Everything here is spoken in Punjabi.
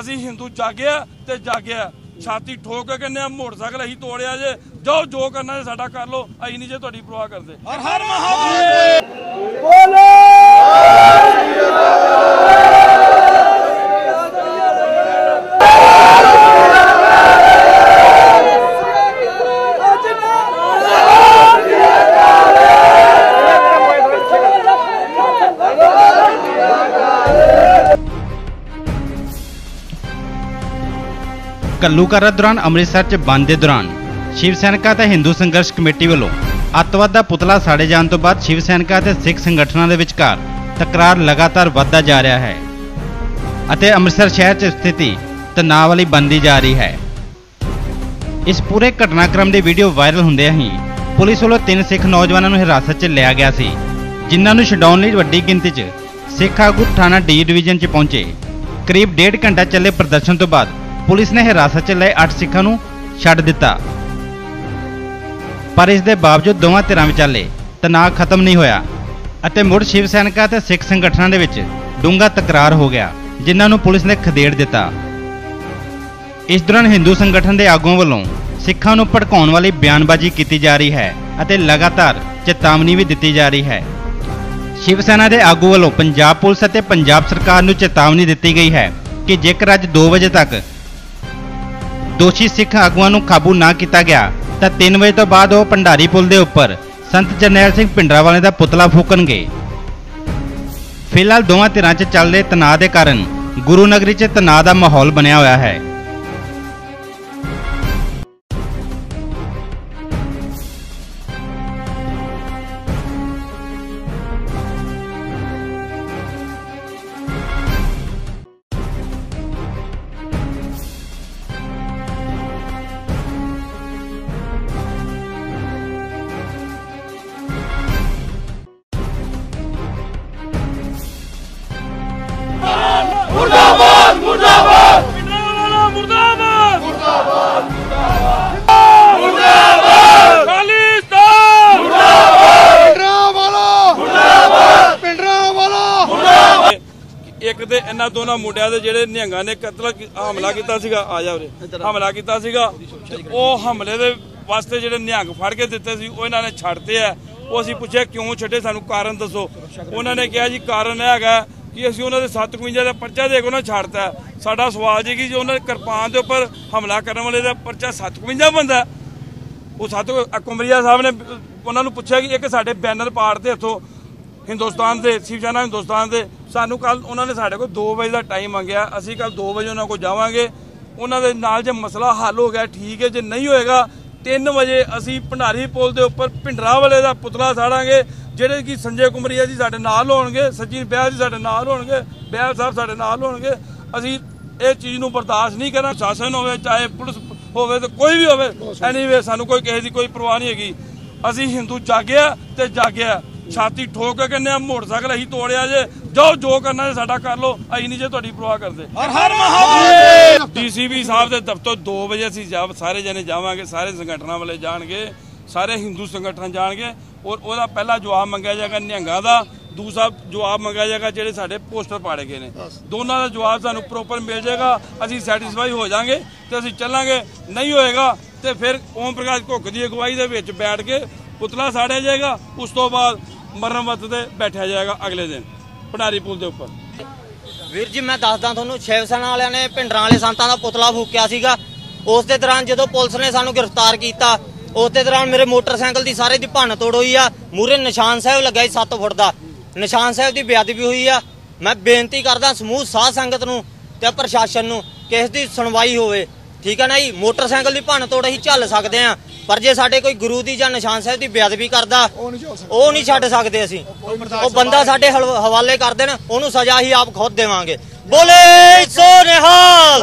ਅਸੀਂ ਹਿੰਦੂ ਜਾਗਿਆ ਤੇ ਜਾਗਿਆ ਛਾਤੀ ਠੋਕ ਕੇ ਕਹਿੰਦੇ ਆ ਮੋਟਰਸਾਈਕਲ ਅਸੀਂ ਤੋੜਿਆ ਜੇ। ਜਾਓ ਜੋ ਕਰਨਾ ਜੇ ਸਾਡਾ ਕਰ ਲਓ। ਅਸੀਂ ਨਹੀਂ ਜੇ ਤੁਹਾਡੀ ਪਰਵਾਹ ਕਰਦੇ। ਹਰ ਹਰ ਕੱਲੂਕਾਰਾ ਦੌਰਾਨ ਅੰਮ੍ਰਿਤਸਰ 'ਚ ਬੰਦ ਦੇ ਦੌਰਾਨ ਸ਼ਿਵ ਸੈਨਿਕਾਂ ਤੇ ਹਿੰਦੂ ਸੰਘਰਸ਼ ਕਮੇਟੀ ਵੱਲੋਂ ਅੱਤਵਾਦ ਦਾ ਪੁਤਲਾ ਸਾੜੇ ਜਾਣ ਤੋਂ ਬਾਅਦ ਸ਼ਿਵ ਸੈਨਿਕਾਂ ਤੇ ਸਿੱਖ ਸੰਗਠਨਾਂ ਦੇ ਵਿਚਕਾਰ ਤਕਰਾਰ ਲਗਾਤਾਰ ਵੱਧਦਾ ਜਾ ਰਿਹਾ ਹੈ ਅਤੇ ਅੰਮ੍ਰਿਤਸਰ ਸ਼ਹਿਰ 'ਚ ਸਥਿਤੀ ਤਣਾਅ ਵਾਲੀ ਬਣਦੀ ਜਾ ਰਹੀ ਹੈ। ਇਸ ਪੂਰੇ ਘਟਨਾਕ੍ਰਮ ਦੀ ਵੀਡੀਓ ਵਾਇਰਲ ਹੁੰਦਿਆਂ ਹੀ ਪੁਲਿਸ ਵੱਲੋਂ ਤਿੰਨ ਸਿੱਖ ਨੌਜਵਾਨਾਂ ਨੂੰ ਹਿਰਾਸਤ 'ਚ ਲਿਆ ਗਿਆ ਸੀ, ਜਿਨ੍ਹਾਂ ਨੂੰ ਛਡਾਉਣ ਲਈ ਵੱਡੀ ਗਿਣਤੀ 'ਚ ਸਿੱਖ ਆਗੂ ਥਾਣਾ ਡੀ ਡਿਵੀਜ਼ਨ 'ਚ ਪਹੁੰਚੇ। ਕਰੀਬ ਡੇਢ ਘੰਟਾ ਚੱਲੇ ਪ੍ਰਦਰਸ਼ਨ ਤੋਂ ਬਾਅਦ ਪੁਲਿਸ ਨੇ ਹਿਰਾਸਤ 'ਚ ਲਏ 8 ਸਿੱਖਾਂ ਨੂੰ ਛੱਡ ਦਿੱਤਾ। ਪਰ ਇਸ ਦੇ ਬਾਵਜੂਦ ਦੋਵਾਂ ਧਿਰਾਂ ਵਿਚਾਲੇ ਤਣਾਅ ਖਤਮ ਨਹੀਂ ਹੋਇਆ ਅਤੇ ਮੁੜ ਸ਼ਿਵ ਸੈਨਿਕਾਂ ਤੇ ਸਿੱਖ ਸੰਗਠਨਾਂ ਦੇ ਵਿੱਚ ਡੂੰਘਾ ਤਕਰਾਰ ਹੋ ਗਿਆ, ਜਿਨ੍ਹਾਂ ਨੂੰ ਪੁਲਿਸ ਨੇ ਖਦੇੜ ਦਿੱਤਾ। ਇਸ ਦੌਰਾਨ ਹਿੰਦੂ ਸੰਗਠਨ ਦੇ ਆਗੂਆਂ ਵੱਲੋਂ ਸਿੱਖਾਂ ਨੂੰ ਭੜਕਾਉਣ ਵਾਲੀ ਬਿਆਨਬਾਜ਼ੀ ਕੀਤੀ ਜਾ ਰਹੀ ਹੈ ਅਤੇ ਲਗਾਤਾਰ ਚੇਤਾਵਨੀ ਵੀ ਦਿੱਤੀ ਜਾ ਰਹੀ ਹੈ। ਸ਼ਿਵ ਸੈਨਾ ਦੇ ਆਗੂ ਵੱਲੋਂ ਪੰਜਾਬ ਪੁਲਿਸ ਅਤੇ ਪੰਜਾਬ ਸਰਕਾਰ ਨੂੰ ਚੇਤਾਵਨੀ ਦਿੱਤੀ ਗਈ ਹੈ ਕਿ ਜੇਕਰ ਅੱਜ 2 ਵਜੇ ਤੱਕ ਦੋਸ਼ੀ ਸਿੱਖ ਆਗੂਆਂ ਨੂੰ ਕਾਬੂ ਨਾ ਕੀਤਾ ਗਿਆ, ਤਾਂ 3 ਵਜੇ ਤੋਂ ਬਾਅਦ ਉਹ ਭੰਡਾਰੀ ਪੁਲ ਦੇ ਉੱਪਰ ਸੰਤ ਜਰਨੈਲ ਸਿੰਘ ਭਿੰਡਰਾਵਾਲੇ ਦਾ ਪੁਤਲਾ ਫੂਕਣਗੇ। ਫਿਲਹਾਲ ਦੋਵਾਂ ਧਿਰਾਂ 'ਚ ਚੱਲ ਰਹੇ ਤਣਾਅ ਦੇ ਕਾਰਨ ਗੁਰੂ ਨਗਰੀ 'ਚ ਤਣਾਅ ਦਾ ਮਾਹੌਲ ਬਣਿਆ ਹੋਇਆ ਹੈ। ਇੱਕ ਤੇ ਇਹਨਾਂ ਦੋਨਾਂ ਮੁੰਡਿਆਂ ਦੇ ਜਿਹੜੇ ਨਿਹੰਗਾਂ ਨੇ ਕਤਲ ਹਮਲਾ ਕੀਤਾ ਸੀਗਾ। ਆ ਜਾ ਉਰੇ ਹਮਲਾ ਕੀਤਾ ਸੀਗਾ ਉਹ ਹਮਲੇ ਦੇ ਵਾਸਤੇ ਜਿਹੜੇ ਨਿਹੰਗ ਫੜ ਕੇ ਦਿੱਤੇ ਸੀ, ਉਹ ਇਹਨਾਂ ਨੇ ਛੱਡਤੇ ਆ। ਉਹ ਅਸੀਂ ਪੁੱਛਿਆ, ਕਿਉਂ ਛੱਡੇ? ਸਾਨੂੰ ਕਾਰਨ ਦੱਸੋ। ਉਹਨਾਂ ਨੇ ਕਿਹਾ, ਜੀ, ਕਾਰਨ ਇਹ ਹੈਗਾ ਕਿ ਅਸੀਂ ਉਹਨਾਂ ਦੇ 752 ਦਾ ਪਰਚਾ ਦੇ ਕੇ ਉਹਨਾਂ ਨੂੰ ਛੱਡਤਾ ਸਾਡਾ ਸਵਾਲ ਜੀ ਕਿ ਜੋ, ਉਹਨਾਂ ਦੇ ਕਿਰਪਾਨ ਦੇ ਉੱਪਰ ਹਮਲਾ ਕਰਨ ਵਾਲੇ ਦਾ ਪਰਚਾ 752 ਬੰਦਾ ਉਹ ਸਤ ਕੁਮਰੀਆ ਸਾਹਿਬ ਨੇ, ਉਹਨਾਂ ਨੂੰ ਪੁੱਛਿਆ ਕਿ ਇੱਕ ਸਾਡੇ ਬੈਨਰ ਪਾੜ ਤੇ ਇੱਥੋਂ ਹਿੰਦੁਸਤਾਨ ਦੇ, ਸ਼ਿਵ ਸੈਨਾ ਹਿੰਦੁਸਤਾਨ ਦੇ ਸਾਨੂੰ ਕੱਲ ਉਹਨਾਂ ਨੇ ਸਾਡੇ ਕੋਲ 2 ਵਜੇ ਦਾ ਟਾਈਮ ਮੰਗਿਆ। ਅਸੀਂ ਕੱਲ 2 ਵਜੇ ਉਹਨਾਂ ਕੋਲ ਜਾਵਾਂਗੇ। ਉਹਨਾਂ ਦੇ ਨਾਲ ਜੇ ਮਸਲਾ ਹੱਲ ਹੋ ਗਿਆ ਠੀਕ ਹੈ। ਜੇ ਨਹੀਂ ਹੋਏਗਾ 3 ਵਜੇ ਅਸੀਂ ਭੰਡਾਰੀ ਪੁਲ ਦੇ ਉੱਪਰ ਭਿੰਡਰਾ ਵਾਲੇ ਦਾ ਪੁਤਲਾ ਸਾੜਾਂਗੇ ਜਿਹੜੇ ਕਿ ਸੰਜੇ ਕੁਮਰੀਆ ਜੀ ਸਾਡੇ ਨਾਲ ਹੋਣਗੇ ਸਚਿਨ ਬਿਆਸ ਜੀ ਸਾਡੇ ਨਾਲ ਹੋਣਗੇ ਬਿਆਸ ਸਾਹਿਬ ਸਾਡੇ ਨਾਲ ਹੋਣਗੇ। ਅਸੀਂ ਇਹ ਚੀਜ਼ ਨੂੰ ਬਰਦਾਸ਼ਤ ਨਹੀਂ ਕਰਨਾ ਸ਼ਾਸਨ ਹੋਵੇ ਚਾਹੇ ਪੁਲਿਸ ਹੋਵੇ ਤੇ ਕੋਈ ਵੀ ਹੋਵੇ ਐਨੀਵੇ ਸਾਨੂੰ ਕੋਈ ਕਿਸੇ ਦੀ ਕੋਈ ਪਰਵਾਹ ਨਹੀਂ ਹੈਗੀ। ਅਸੀਂ ਹਿੰਦੂ ਜਾਗਿਆ ਤੇ ਜਾਗਿਆ। ਛਾਤੀ ਠੋਕ ਕੇ ਕਹਿੰਦੇ ਆ ਮੋਟਰਸਾਈਕਲ ਅਸੀਂ ਤੋੜਿਆ ਜੇ। ਜਾਓ ਜੋ ਕਰਨਾ ਜੇ ਸਾਡਾ ਕਰ ਲਓ। ਅਸੀਂ ਨਹੀਂ ਜੇ ਤੁਹਾਡੀ ਪਰਵਾਹ ਕਰਦੇ। ਹਰ ਹਰ ਮਹਾਦੇਵ ਡੀਸੀਪੀ ਸਾਹਿਬ ਦੇ ਦਫ਼ਤਰ 2 ਵਜੇ ਅਸੀਂ ਜਾ ਸਾਰੇ ਜਣੇ ਜਾਵਾਂਗੇ ਸਾਰੇ ਸੰਗਠਨਾਂ ਵਾਲੇ ਜਾਣਗੇ ਸਾਰੇ ਹਿੰਦੂ ਸੰਗਠਨ ਜਾਣਗੇ। ਔਰ ਉਹਦਾ ਪਹਿਲਾ ਜਵਾਬ ਮੰਗਿਆ ਜਾਏਗਾ ਨਿਹੰਗਾਂ ਦਾ। ਦੂਸਰਾ ਜਵਾਬ ਮੰਗਿਆ ਜਾਏਗਾ ਜਿਹੜੇ ਸਾਡੇ ਪੋਸਟਰ ਪਾੜੇ ਗਏ ਨੇ। ਦੋਨਾਂ ਦਾ ਜਵਾਬ ਸਾਨੂੰ ਪ੍ਰੋਪਰ ਮਿਲ ਜਾਏਗਾ। ਅਸੀਂ ਸੈਟੀਸਫਾਈ ਹੋ ਜਾਾਂਗੇ ਤੇ ਅਸੀਂ ਚੱਲਾਂਗੇ। ਨਹੀਂ ਹੋਏਗਾ ਤੇ ਫਿਰ ਓਮ ਪ੍ਰਕਾਸ਼ ਘੁੱਕ ਦੀ ਅਗਵਾਈ ਦੇ ਵਿੱਚ ਬੈਠ ਕੇ ਪੁਤਲਾ ਸਾੜਿਆ ਜਾਏਗਾ। ਉਸ ਤੋਂ ਬਾਅਦ ਮਰਨ ਵਤ ਤੇ ਬੈਠਿਆ ਜਾਏਗਾ ਅਗਲੇ ਦਿਨ, ਭੰਡਾਰੀ ਪੁਲ ਦੇ ਉੱਪਰ। ਵੀਰ ਜੀ, ਮੈਂ ਦੱਸਦਾ ਤੁਹਾਨੂੰ ਸ਼ਿਵ ਸੈਨਾ ਵਾਲਿਆਂ ਨੇ ਭਿੰਡਰਾਂ ਵਾਲੇ ਸੰਤਾਂ ਦਾ ਪੁਤਲਾ ਫੂਕਿਆ ਸੀਗਾ। ਉਸ ਦੇ ਦੌਰਾਨ ਜਦੋਂ ਪੁਲਿਸ ਨੇ ਸਾਨੂੰ ਗ੍ਰਿਫਤਾਰ ਕੀਤਾ, ਉਸ ਦੇ ਦੌਰਾਨ ਮੇਰੇ ਮੋਟਰਸਾਈਕਲ ਦੀ ਸਾਰੇ ਦੀ ਭੰਨ ਤੋੜ ਹੋਈ ਆ। ਮੂਰੇ ਨਿਸ਼ਾਨ ਸਾਹਿਬ ਲੱਗਾ ਸੀ 7 ਫੁੱਟ ਦਾ। ਨਿਸ਼ਾਨ ਸਾਹਿਬ ਦੀ ਬੇਅਦਬੀ ਹੋਈ ਆ। ਮੈਂ ਬੇਨਤੀ ਕਰਦਾ ਸਮੂਹ ਸਾਧ ਸੰਗਤ ਨੂੰ ਤੇ ਪ੍ਰਸ਼ਾਸਨ ਨੂੰ ਕਿ ਇਸ ਦੀ ਸੁਣਵਾਈ ਹੋਵੇ। ਠੀਕ ਹੈ ਨਾ ਜੀ? ਮੋਟਰਸਾਈਕਲ ਦੀ ਭੰਨ ਤੋੜ ਅਸੀਂ ਝੱਲ ਸਕਦੇ ਆ। ਪਰ ਜੇ ਸਾਡੇ ਕੋਈ ਗੁਰੂ ਦੀ ਜਾਂ ਨਿਸ਼ਾਨ ਸਾਹਿਬ ਦੀ ਬੇਅਦਬੀ ਕਰਦਾ ਉਹ ਨਹੀਂ ਛੱਡ ਸਕਦੇ ਅਸੀਂ। ਉਹ ਬੰਦਾ ਸਾਡੇ ਹਵਾਲੇ ਕਰ ਦੇਣ ਉਹਨੂੰ ਸਜ਼ਾ ਹੀ ਆਪ ਖੁਦ ਦੇਵਾਂਗੇ। ਬੋਲੇ ਸੋ ਨਿਹਾਲ